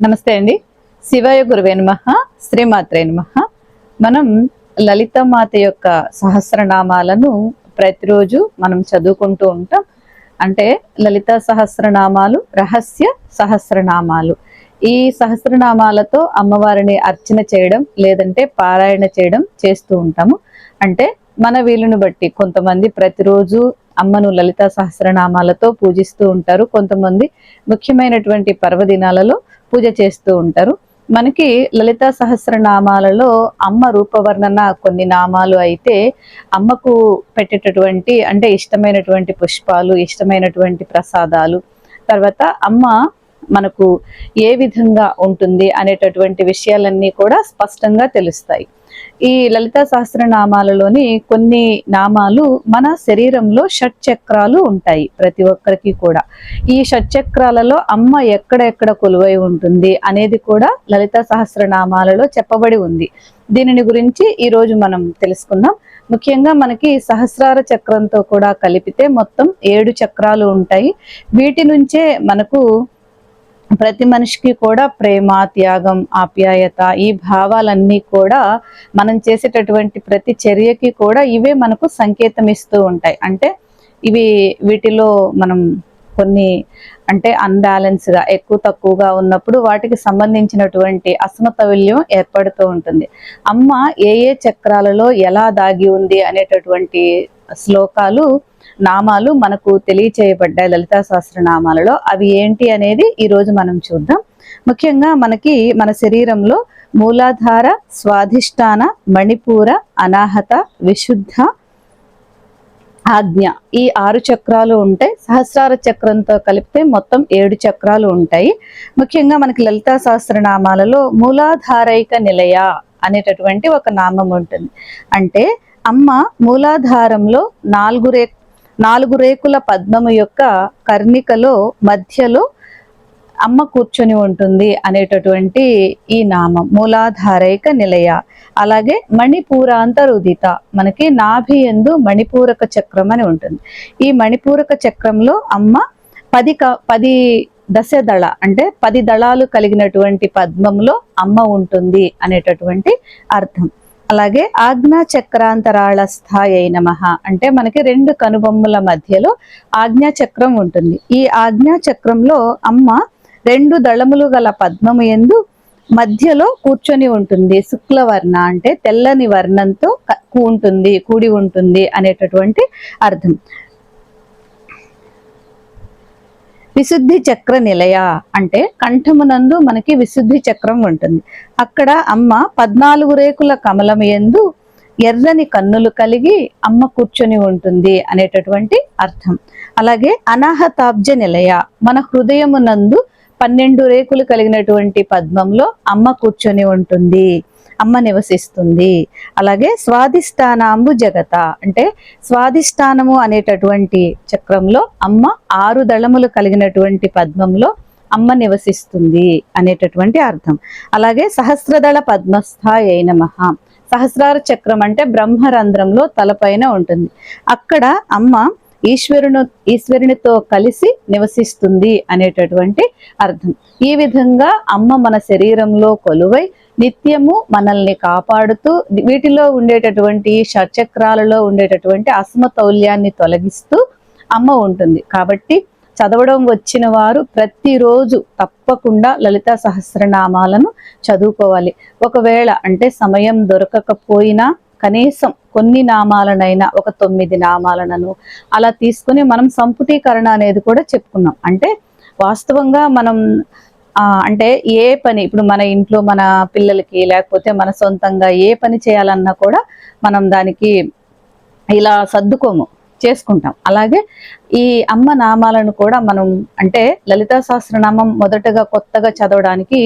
నమస్తే అండి. శివాయ గురువే నమ శ్రీమాత్రే నమ. మనం లలితమాత యొక్క సహస్రనామాలను ప్రతిరోజు మనం చదువుకుంటూ ఉంటాం. అంటే లలిత సహస్రనామాలు రహస్య సహస్రనామాలు. ఈ సహస్రనామాలతో అమ్మవారిని అర్చన చేయడం లేదంటే పారాయణ చేయడం చేస్తూ ఉంటాము. అంటే మన వీలును బట్టి కొంతమంది ప్రతిరోజు అమ్మను లలిత సహస్రనామాలతో పూజిస్తూ ఉంటారు. కొంతమంది ముఖ్యమైనటువంటి పర్వదినాలలో పూజ చేస్తూ ఉంటారు. మనకి లలిత సహస్రనామాలలో అమ్మ రూపవర్ణన కొన్ని నామాలు అయితే అమ్మకు పెట్టేటటువంటి అంటే ఇష్టమైనటువంటి పుష్పాలు ఇష్టమైనటువంటి ప్రసాదాలు తర్వాత అమ్మ మనకు ఏ విధంగా ఉంటుంది అనేటటువంటి విషయాలన్నీ కూడా స్పష్టంగా తెలుస్తాయి. ఈ లలిత సహస్రనామాలలోని కొన్ని నామాలు మన శరీరంలో షట్చక్రాలు ఉంటాయి ప్రతి ఒక్కరికి కూడా. ఈ షట్చక్రాలలో అమ్మ ఎక్కడెక్కడ కొలువై ఉంటుంది అనేది కూడా లలిత సహస్రనామాలలో చెప్పబడి ఉంది. దీనిని గురించి ఈరోజు మనం తెలుసుకుందాం. ముఖ్యంగా మనకి సహస్రార చక్రంతో కూడా కలిపితే మొత్తం ఏడు చక్రాలు ఉంటాయి. వీటి నుంచే మనకు ప్రతి మనిషికి కూడా ప్రేమ త్యాగం ఆప్యాయత ఈ భావాలన్నీ కూడా మనం చేసేటటువంటి ప్రతి చర్యకి కూడా ఇవే మనకు సంకేతం ఇస్తూ ఉంటాయి. అంటే ఇవి వీటిలో మనం కొన్ని అంటే అన్బ్యాలెన్స్గా ఎక్కువ తక్కువగా ఉన్నప్పుడు వాటికి సంబంధించినటువంటి అసమతౌల్యం ఏర్పడుతూ ఉంటుంది. అమ్మ ఏ ఏ చక్రాలలో ఎలా దాగి ఉంది అనేటటువంటి శ్లోకాలు నామాలు మనకు తెలియచేయబడ్డాయి లలితా సహస్రనామాలలో. అవి ఏంటి అనేది ఈ రోజు మనం చూద్దాం. ముఖ్యంగా మనకి మన శరీరంలో మూలాధార స్వాధిష్టాన మణిపూర అనాహత విశుద్ధ ఆజ్ఞ ఈ ఆరు చక్రాలు ఉంటాయి. సహస్రార చక్రంతో కలిపితే మొత్తం ఏడు చక్రాలు ఉంటాయి. ముఖ్యంగా మనకి లలితా సహస్రనామాలలో మూలాధారైక నిలయ అనేటటువంటి ఒక నామం ఉంటుంది. అంటే అమ్మ మూలాధారంలో నాలుగు రే నాలుగు రేకుల పద్మము యొక్క కర్ణికలో మధ్యలో అమ్మ కూర్చొని ఉంటుంది అనేటటువంటి ఈ నామం మూలాధారైక నిలయ. అలాగే మణిపూరాంతరుదిత మనకి నాభి ఎందు మణిపూరక చక్రం అని ఉంటుంది. ఈ మణిపూరక చక్రంలో అమ్మ పది క పది దశ దళ అంటే పది దళాలు కలిగినటువంటి పద్మంలో అమ్మ ఉంటుంది అనేటటువంటి అర్థం. అలాగే ఆజ్ఞా చక్రాంతరాళ స్థాయి నమ. అంటే మనకి రెండు కనుబొమ్మల మధ్యలో ఆజ్ఞా చక్రం ఉంటుంది. ఈ ఆజ్ఞా చక్రంలో అమ్మ రెండు దళములు గల పద్మము ఎందు మధ్యలో కూర్చొని ఉంటుంది. శుక్లవర్ణ అంటే తెల్లని వర్ణంతో ఉంటుంది కూడి ఉంటుంది అనేటటువంటి అర్థం. విశుద్ధి చక్ర నిలయ అంటే కంఠమునందు మనకి విశుద్ధి చక్రం ఉంటుంది. అక్కడ అమ్మ పద్నాలుగు రేకుల కమలం ఎందు ఎర్రని కన్నులు కలిగి అమ్మ కూర్చొని ఉంటుంది అనేటటువంటి అర్థం. అలాగే అనాహతాబ్జ నిలయ మన హృదయమునందు పన్నెండు రేకులు కలిగినటువంటి పద్మంలో అమ్మ కూర్చొని ఉంటుంది. అమ్మ నివసిస్తుంది. అలాగే స్వాధిష్టానాంబు జగత. అంటే స్వాధిష్టానము అనేటటువంటి చక్రంలో అమ్మ ఆరు దళములు కలిగినటువంటి పద్మంలో అమ్మ నివసిస్తుంది అనేటటువంటి అర్థం. అలాగే సహస్రదళ పద్మస్థాయ నమః. సహస్రార చక్రం అంటే బ్రహ్మరంధ్రంలో తలపైన ఉంటుంది. అక్కడ అమ్మ ఈశ్వరును ఈశ్వరునితో కలిసి నివసిస్తుంది అనేటటువంటి అర్థం. ఈ విధంగా అమ్మ మన శరీరంలో కొలువై నిత్యము మనల్ని కాపాడుతూ వీటిలో ఉండేటటువంటి షట్చక్రాలలో ఉండేటటువంటి అసమతౌల్యాన్ని తొలగిస్తూ అమ్మ ఉంటుంది. కాబట్టి చదవడం వచ్చిన వారు ప్రతిరోజు తప్పకుండా లలిత సహస్రనామాలను చదువుకోవాలి. ఒకవేళ అంటే సమయం దొరకకపోయినా కనీసం కొన్ని నామాలనైనా ఒక తొమ్మిది నామాలనను అలా తీసుకుని మనం సంపుటీకరణ అనేది కూడా చెప్పుకున్నాం. అంటే వాస్తవంగా మనం ఆ, అంటే ఏ పని ఇప్పుడు మన ఇంట్లో మన పిల్లలకి లేకపోతే మన సొంతంగా ఏ పని చేయాలన్నా కూడా మనం దానికి ఇలా సర్దుకోము. చేసుకుంటాం. అలాగే ఈ అమ్మ నామాలను కూడా మనం అంటే లలితా సహస్రనామం మొదటగా కొత్తగా చదవడానికి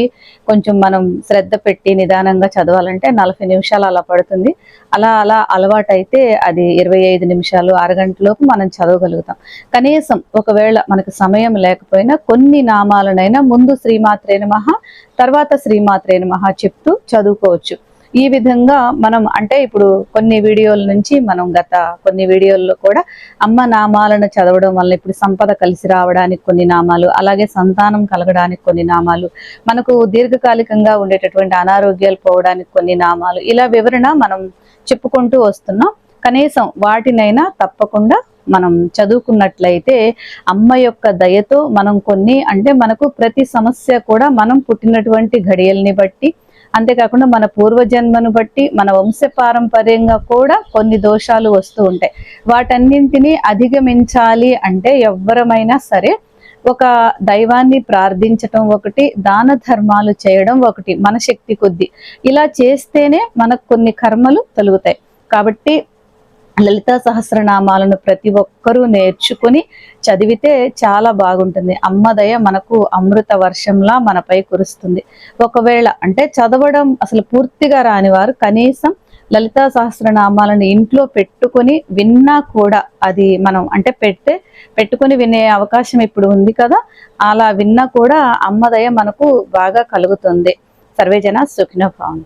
కొంచెం మనం శ్రద్ధ పెట్టి నిదానంగా చదవాలంటే నలభై నిమిషాలు అలా పడుతుంది. అలా అలా అలవాటైతే అది ఇరవై ఐదు నిమిషాలు అరగంటలోపు మనం చదవగలుగుతాం. కనీసం ఒకవేళ మనకు సమయం లేకపోయినా కొన్ని నామాలనైనా ముందు శ్రీమాత్రే మహా తర్వాత శ్రీమాత్రే మహా చెప్తూ చదువుకోవచ్చు. ఈ విధంగా మనం అంటే ఇప్పుడు కొన్ని వీడియోల నుంచి మనం గత కొన్ని వీడియోల్లో కూడా అమ్మ నామాలను చదవడం వల్ల ఇప్పుడు సంపద కలిసి రావడానికి కొన్ని నామాలు అలాగే సంతానం కలగడానికి కొన్ని నామాలు మనకు దీర్ఘకాలికంగా ఉండేటటువంటి అనారోగ్యాలు పోవడానికి కొన్ని నామాలు ఇలా వివరణ మనం చెప్పుకుంటూ వస్తున్నాం. కనీసం వాటినైనా తప్పకుండా మనం చదువుకున్నట్లయితే అమ్మ యొక్క దయతో మనం కొన్ని అంటే మనకు ప్రతి సమస్య కూడా మనం పుట్టినటువంటి ఘడియల్ని బట్టి అంతేకాకుండా మన పూర్వజన్మను బట్టి మన వంశ పారంపర్యంగా కూడా కొన్ని దోషాలు వస్తూ ఉంటాయి. వాటన్నింటినీ అధిగమించాలి అంటే ఎవ్వరమైనా సరే ఒక దైవాన్ని ప్రార్థించటం ఒకటి దాన ధర్మాలు చేయడం ఒకటి మన శక్తి కొద్దీ. ఇలా చేస్తేనే మనకు కొన్ని కర్మలు తొలుగుతాయి. కాబట్టి లలితా సహస్రనామాలను ప్రతి ఒక్కరూ నేర్చుకుని చదివితే చాలా బాగుంటుంది. అమ్మదయ మనకు అమృత వర్షంలా మనపై కురుస్తుంది. ఒకవేళ అంటే చదవడం అసలు పూర్తిగా రాని వారు కనీసం లలితా సహస్రనామాలను ఇంట్లో పెట్టుకొని విన్నా కూడా అది మనం అంటే పెడితే పెట్టుకొని వినే అవకాశం ఇప్పుడు ఉంది కదా అలా విన్నా కూడా అమ్మదయ మనకు బాగా కలుగుతుంది. సర్వేజన సుఖినోభావం